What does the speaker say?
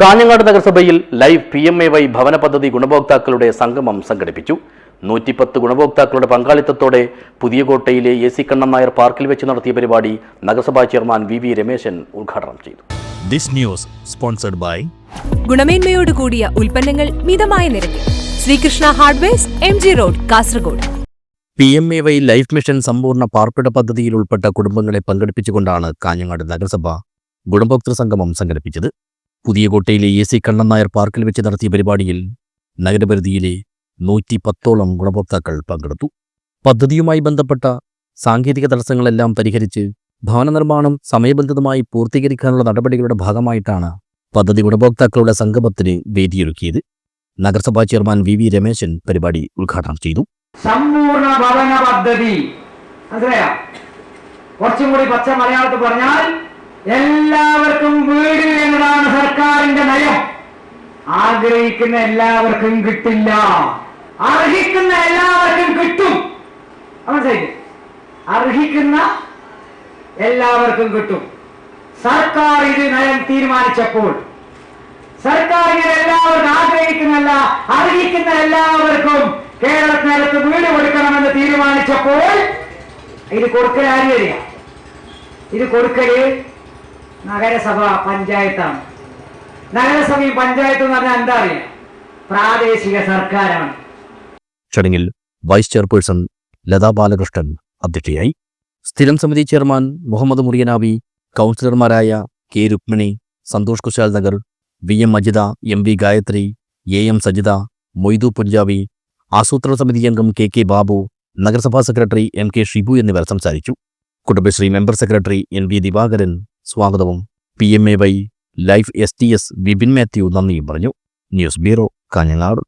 കാഞ്ഞങ്ങാട് നഗരസഭയിൽ live P M A Y ഭവന പദ്ധതി ഗുണഭോക്താക്കളുടെ സംഗമം സംഘടിപ്പിച്ചു. നൂറ്റിപ്പത്ത് ഗുണഭോക്താക്കളുടെ പങ്കാളിത്തത്തോടെ പുതിയ കോട്ടയിലെ എ സി കണ്ണൻ നായർ പാർക്കിൽ വെച്ച് നടത്തിയ പരിപാടി നഗരസഭാ ചെയർമാൻ വി വി രമേശൻ ഉദ്ഘാടനം ചെയ്തു. ദിസ് ന്യൂസ് സ്പോൺസർഡ് ബൈ ഗുണമേന്മയോട് കൂടിയ ഉൽപ്പന്നങ്ങൾ മിതമായ നിരക്കിൽ. Sreekrishna hardwares M G road Kasaragod. P M A Y life mission സമ്പൂർണ പാർപ്പിട പദ്ധതിയിൽ ഉൾപ്പെട്ട കുടുംബങ്ങളെ പങ്കെടുപ്പിച്ചുകൊണ്ടാണ് കാഞ്ഞങ്ങാട് നഗരസഭ ഗുണഭോക്തൃ സംഗമം സംഘടിപ്പിച്ചത്. പുതിയ കോട്ടയിലെ എ സി കണ്ണൻ നായർ പാർക്കിൽ വെച്ച് നടത്തിയ പരിപാടിയിൽ നഗരപരിധിയിലെ നൂറ്റി പത്തോളം ഗുണഭോക്താക്കൾ പങ്കെടുത്തു. പദ്ധതിയുമായി ബന്ധപ്പെട്ട സാങ്കേതിക തടസ്സങ്ങളെല്ലാം പരിഹരിച്ച് ഭവന നിർമ്മാണം സമയബന്ധിതമായി പൂർത്തീകരിക്കാനുള്ള നടപടികളുടെ ഭാഗമായിട്ടാണ് പദ്ധതി ഗുണഭോക്താക്കളുടെ സംഗമത്തിന് വേദിയൊരുക്കിയത്. നഗരസഭാ ചെയർമാൻ വി വി രമേശൻ പരിപാടി ഉദ്ഘാടനം ചെയ്തു. സമ്പൂർണ ഭവന പദ്ധതി. കുറച്ചും കൂടി പച്ച മലയാളത്തിൽ പറഞ്ഞാൽ എല്ലാവർക്കും വീട് എന്നതാണ് സർക്കാരിന്റെ നയം. ആഗ്രഹിക്കുന്ന എല്ലാവർക്കും കിട്ടില്ല. അർഹിക്കുന്ന എല്ലാവർക്കും കിട്ടും. അർഹിക്കുന്ന എല്ലാവർക്കും കിട്ടും. സർക്കാർ ഇത് നയം തീരുമാനിച്ചപ്പോൾ സർക്കാർ ഇങ്ങനെ എല്ലാവർക്കും ആഗ്രഹിക്കുന്നല്ല അർഹിക്കുന്ന എല്ലാവർക്കും കേരളത്തിനകത്ത് വീട് കൊടുക്കണമെന്ന് തീരുമാനിച്ചപ്പോൾ ഇത് കൊടുക്കൽ ആര് ഇത് കൊടുക്കൽ നഗരസഭ പഞ്ചായത്താണ്. നഗരസഭയും പഞ്ചായത്തും എന്ന് പറഞ്ഞാൽ എന്താ അറിയാം? പ്രാദേശിക സർക്കാരാണ്. ചടങ്ങിൽ വൈസ് ചെയർപേഴ്സൺ ലതാ ബാലകൃഷ്ണൻ അധ്യക്ഷയായി. സ്ഥിരം സമിതി ചെയർമാൻ മുഹമ്മദ് മുറിയനാബി കൗൺസിലർമാരായ K Rukmini Santhosh Kushal Nagar V M Ajitha M V Gayathri A M Sajitha Moidu Punchavi ആസൂത്രണ സമിതി അംഗം കെ കെ ബാബു നഗരസഭാ സെക്രട്ടറി എം കെ ഷിബു എന്നിവർ സംസാരിച്ചു. Kudumbashree member secretary N V Divakaran സ്വാഗതവും P M A Y life S T S Vipin Mathew നന്ദിയും പറഞ്ഞു. News bureau Kanhangad